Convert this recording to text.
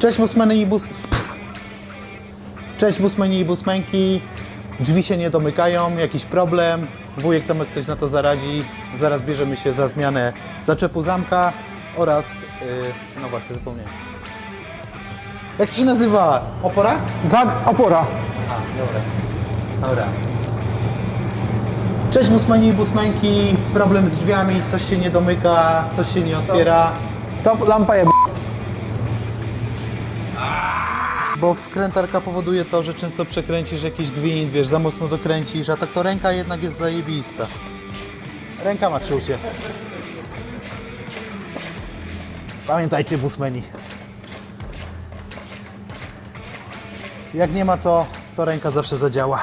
Cześć busmeny i bus... Cześć busmeni i busmenki. Drzwi się nie domykają, jakiś problem. Wujek Tomek coś na to zaradzi. Zaraz bierzemy się za zmianę zaczepu zamka oraz... Yy, no właśnie, zapomniałem. Jak to się nazywa? Opora? Za opora. A, dobra. Dobra. Cześć busmeni i busmenki. Problem z drzwiami, coś się nie domyka, coś się nie otwiera. Stop, lampa je. Bo wkrętarka powoduje to, że często przekręcisz jakiś gwint, wiesz, za mocno dokręcisz, a tak to ręka jednak jest zajebista. Ręka ma czucie. Pamiętajcie, busmeni. Jak nie ma co, to ręka zawsze zadziała.